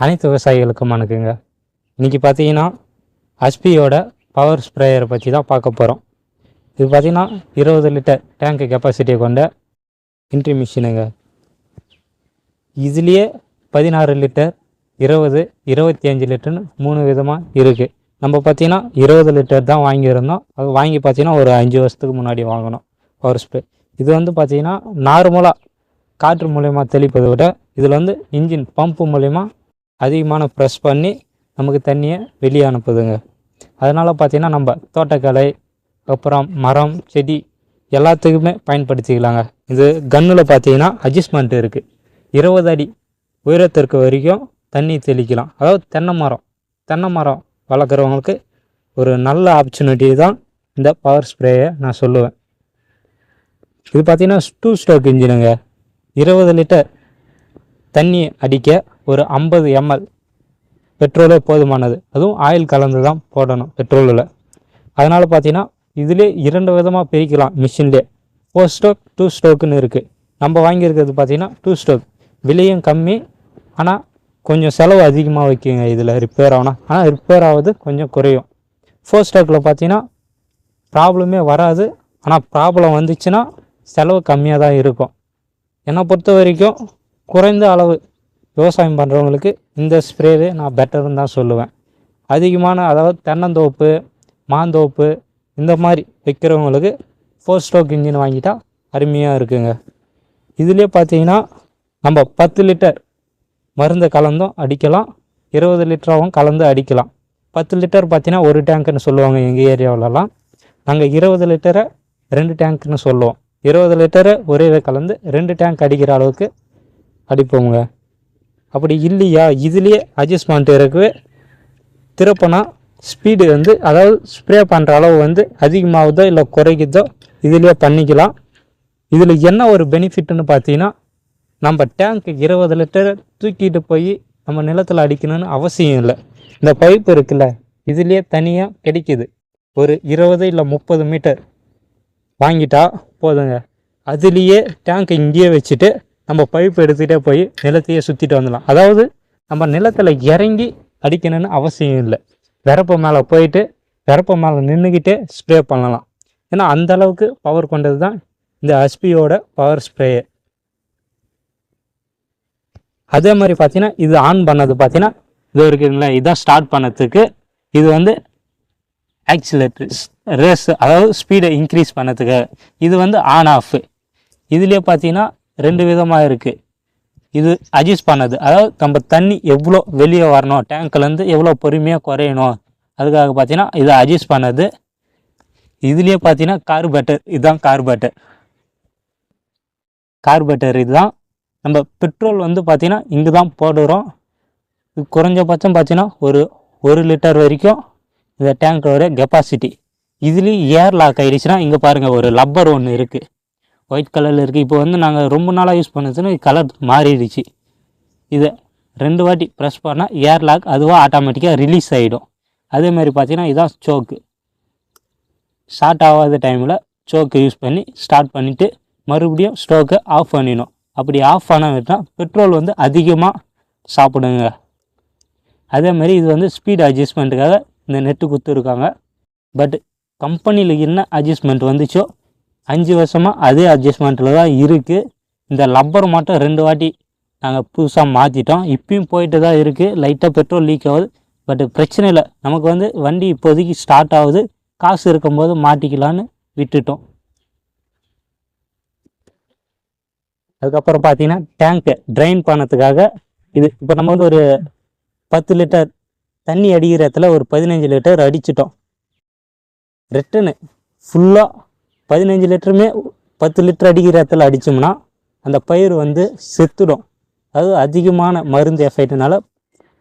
அனைத்து விவசாயிகளுக்கும் வணக்கங்க. இன்றைக்கி பார்த்தீங்கன்னா ஹஸ்பியோட பவர் ஸ்ப்ரேயரை பற்றி தான் பார்க்க போகிறோம் இது பார்த்திங்கன்னா இருபது லிட்டர் டேங்கு கெப்பாசிட்டியை கொண்ட இன்ட்ரி மிஷினுங்க இதுலேயே பதினாறு லிட்டர் இருபது இருபத்தி அஞ்சு லிட்டர்னு மூணு விதமாக இருக்குது நம்ம பார்த்தீங்கன்னா இருபது லிட்டர் தான் வாங்கியிருந்தோம். அது வாங்கி பார்த்தீங்கன்னா ஒரு அஞ்சு வருஷத்துக்கு முன்னாடி வாங்கினோம் பவர் ஸ்ப்ரே இது வந்து பார்த்தீங்கன்னா நார்மலாக காற்று மூலயமா தெளிப்பதை விட இதில் வந்து இன்ஜின் பம்பு மூலயமா அதிகமான ப்ரெஸ் பண்ணி நமக்கு தண்ணியை வெளியே அனுப்புதுங்க. அதனால் பார்த்தீங்கன்னா நம்ம தோட்டக்கலை அப்புறம் மரம் செடி எல்லாத்துக்குமே பயன்படுத்திக்கலாங்க. இது கன்னில் பார்த்தீங்கன்னா அட்ஜஸ்ட்மெண்ட் இருக்குது இருபது அடி உயரத்திற்கு வரைக்கும் தண்ணி தெளிக்கலாம். அதாவது தென்னை மரம் தென்னை மரம் வளர்க்குறவங்களுக்கு ஒரு நல்ல ஆப்பர்ச்சுனிட்டி தான் இந்த பவர் ஸ்ப்ரேயை நான் சொல்லுவேன். இது பார்த்தீங்கன்னா டூ ஸ்டோக் இன்ஜினுங்க இருபது லிட்டர் தண்ணி அடிக்க ஒரு ஐம்பது எம்எல் பெட்ரோலே போதுமானது. அதுவும் ஆயில் கலந்து தான் போடணும் பெட்ரோலில். அதனால் பார்த்தீங்கன்னா இதிலே இரண்டு விதமாக பிரிக்கலாம் மிஷின்லே. ஃபோர் ஸ்ட்ரோக் டூ ஸ்ட்ரோக்குன்னு இருக்குது நம்ம வாங்கியிருக்கிறது பார்த்தீங்கன்னா டூ ஸ்ட்ரோக் விலையும் கம்மி. ஆனால் கொஞ்சம் செலவு அதிகமாக வைக்குங்க இதில் ரிப்பேர் ஆகணும் ஆனால் ரிப்பேர் ஆகுது கொஞ்சம் குறையும். ஃபோர் ஸ்ட்ரோக்கில் பார்த்தீங்கன்னா ப்ராப்ளமே வராது. ஆனால் ப்ராப்ளம் வந்துச்சுன்னா செலவு கம்மியாக தான் இருக்கும். என்னை பொறுத்த வரைக்கும் குறைந்த அளவு விவசாயம் பண்ணுறவங்களுக்கு இந்த ஸ்ப்ரேவே நான் பெட்டர்னு தான் சொல்லுவேன். அதிகமான அதாவது தென்னந்தோப்பு மாந்தோப்பு இந்த மாதிரி வைக்கிறவங்களுக்கு ஃபோர் ஸ்ட்ரோக் இன்ஜின் வாங்கிட்டா அருமையாக இருக்குங்க. இதுலேயே பார்த்தீங்கன்னா நம்ம பத்து லிட்டர் மருந்தை கலந்தும் அடிக்கலாம் இருபது லிட்டராகவும் கலந்து அடிக்கலாம். பத்து லிட்டர் பார்த்தீங்கன்னா ஒரு டேங்க்குன்னு சொல்லுவாங்க எங்கள் ஏரியாவிலலாம். நாங்கள் இருபது லிட்டரை ரெண்டு டேங்க்னு சொல்லுவோம். இருபது லிட்டரை ஒரே கலந்து ரெண்டு டேங்க் அடிக்கிற அளவுக்கு அடிப்போங்க அப்படி இல்லையா? இதுலேயே அட்ஜஸ்ட்மெண்ட் இருக்குது திருப்பினா ஸ்பீடு வந்து அதாவது ஸ்ப்ரே பண்ணுற அளவு வந்து அதிகமாகுதோ இல்லை குறைக்குதோ இதுலேயே பண்ணிக்கலாம். இதில் என்ன ஒரு பெனிஃபிட்னு பார்த்தீங்கன்னா நம்ம டேங்க்கு இருபது லிட்டர் தூக்கிட்டு போய் நம்ம நிலத்தில் அடிக்கணும்னு அவசியம் இல்லை. இந்த பைப் இருக்குல்ல இதுலேயே தனியாக கிடைக்கிது. ஒரு இருபது இல்லை முப்பது மீட்டர் வாங்கிட்டா போதுங்க. அதுலேயே டேங்க் இங்கேயே வச்சுட்டு நம்ம பைப் எடுத்துகிட்டே போய் நிலத்தையே சுற்றிட்டு வந்துடலாம். அதாவது நம்ம நிலத்தில் இறங்கி அடிக்கணும்னு அவசியம் இல்லை. விரப்பு மேலே போயிட்டு விரப்பு மேலே நின்றுக்கிட்டே ஸ்ப்ரே பண்ணலாம். ஏன்னா அந்த அளவுக்கு பவர் கொண்டது தான் இந்த ஹஸ்பியோட பவர் ஸ்ப்ரேயே அதே மாதிரி பார்த்தீங்கன்னா இது ஆன் பண்ணது பார்த்தீங்கன்னா இது இருக்குதுங்களா இதான் ஸ்டார்ட் பண்ணதுக்கு இது வந்து ஆக்சிலேட்டர் ரேஸ் அதாவது ஸ்பீடை இன்க்ரீஸ் பண்ணதுக்கு இது வந்து ஆன் ஆஃப் இதுலேயே பார்த்தீங்கன்னா ரெண்டு விதமாக இருக்குது இது அட்ஜஸ்ட் பண்ணது. அதாவது நம்ம தண்ணி எவ்வளோ வெளியே வரணும் டேங்க்லேருந்து எவ்வளோ பொறுமையாக குறையணும் அதுக்காக பார்த்தீங்கன்னா இது அட்ஜஸ்ட் பண்ணது. இதுலேயே பார்த்தீங்கன்னா கார்பேட்டர் இதுதான் கார்பேட்டர் கார்பேட்டர் இதுதான். நம்ம பெட்ரோல் வந்து பார்த்திங்கன்னா இங்கே தான் போடுறோம். இது குறைஞ்சபட்சம் பார்த்தீங்கன்னா ஒரு ஒரு லிட்டர் வரைக்கும் இந்த டேங்கோட கெப்பாசிட்டி இதுலேயும் ஏர் லாக் ஆகிடுச்சுன்னா இங்கே பாருங்கள் ஒரு லப்பர் ஒன்று இருக்குது ஒயிட் கலரில் இருக்குது இப்போ வந்து நாங்கள் ரொம்ப நாளாக யூஸ் பண்ணதுன்னு கலர் மாறிடுச்சு. இதை ரெண்டு வாட்டி ப்ரெஸ் பண்ணால் ஏர் லாக் அதுவாக ஆட்டோமேட்டிக்காக ரிலீஸ் ஆகிடும் அதே மாதிரி பார்த்தீங்கன்னா இதான் சோக்கு ஸ்டார்ட் ஆகாத டைமில் சோக்கு யூஸ் பண்ணி ஸ்டார்ட் பண்ணிவிட்டு மறுபடியும் ஸ்டோக்கை ஆஃப் பண்ணிடணும். அப்படி ஆஃப் பண்ண பெட்ரோல் வந்து அதிகமாக சாப்பிடுங்க. அதே மாதிரி இது வந்து ஸ்பீட் அட்ஜஸ்ட்மெண்ட்டுக்காக இந்த நெட்டு கொடுத்துருக்காங்க. பட் கம்பெனியில் என்ன அட்ஜஸ்ட்மெண்ட் வந்துச்சோ அஞ்சு வருஷமாக அதே அட்ஜஸ்ட்மெண்ட்டில் தான் இருக்குது இந்த லப்பர் மட்டும் ரெண்டு வாட்டி நாங்கள் புதுசாக மாற்றிட்டோம் இப்பயும் போயிட்டு தான் இருக்குது லைட்டாக பெட்ரோல் லீக் ஆகுது. பட் பிரச்சனை இல்லை. நமக்கு வந்து வண்டி இப்போதைக்கு ஸ்டார்ட் ஆகுது. காசு இருக்கும்போது மாட்டிக்கலான்னு விட்டுட்டோம். அதுக்கப்புறம் பார்த்தீங்கன்னா டேங்க்கு ட்ரைன் பண்ணதுக்காக இது இப்போ நம்ம வந்து ஒரு பத்து லிட்டர் தண்ணி அடிக்கிற இடத்துல ஒரு பதினஞ்சு லிட்டர் அடிச்சிட்டோம். ரிட்டனு ஃபுல்லாக பதினஞ்சு லிட்டருமே பத்து லிட்டர் அடிக்கிற இடத்துல அடித்தோம்னா அந்த பயிர் வந்து செத்துடும். அது அதிகமான மருந்து எஃபெக்ட்னால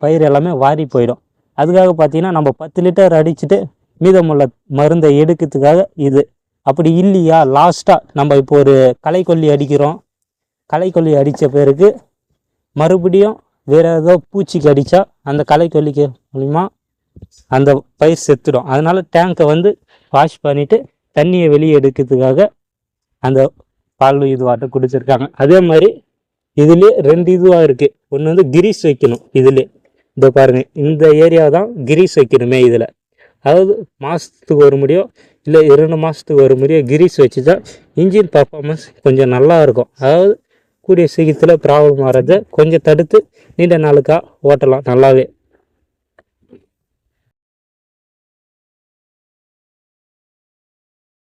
பயிர் எல்லாமே வாரி போயிடும். அதுக்காக பார்த்தீங்கன்னா நம்ம பத்து லிட்டர் அடிச்சுட்டு மீதமுள்ள மருந்தை எடுக்கிறதுக்காக இது. அப்படி இல்லையா? லாஸ்ட்டாக நம்ம இப்போ ஒரு களைக்கொல்லி அடிக்கிறோம். களைக்கொல்லி அடித்த பிறகு மறுபடியும் வேறு ஏதோ பூச்சிக்கு அடித்தா அந்த களைக்கொல்லிக்கு மூலிமா அந்த பயிர் செத்துடும். அதனால் டேங்கை வந்து வாஷ் பண்ணிவிட்டு தண்ணியை வெளியே எடுக்கிறதுக்காக அந்த பால் இதுவாட்டம் குடிச்சிருக்காங்க. அதே மாதிரி இதுலேயே ரெண்டு இதுவாக இருக்குது ஒன்று வந்து கிரீஸ் வைக்கணும் இதுலேயே இதோ பாருங்கள் இந்த ஏரியா தான் கிரீஸ் வைக்கணுமே இதில். அதாவது மாதத்துக்கு ஒரு முடியோ இல்லை இரண்டு மாதத்துக்கு ஒரு முறையோ கிரீஸ் வச்சு தான் இன்ஜின் பர்ஃபார்மன்ஸ் கொஞ்சம் நல்லா இருக்கும். அதாவது கூடிய சீக்கிரத்தில் ப்ராப்ளம் வர்றதை கொஞ்சம் தடுத்து நீண்ட நாளுக்காக ஓட்டலாம் நல்லாவே.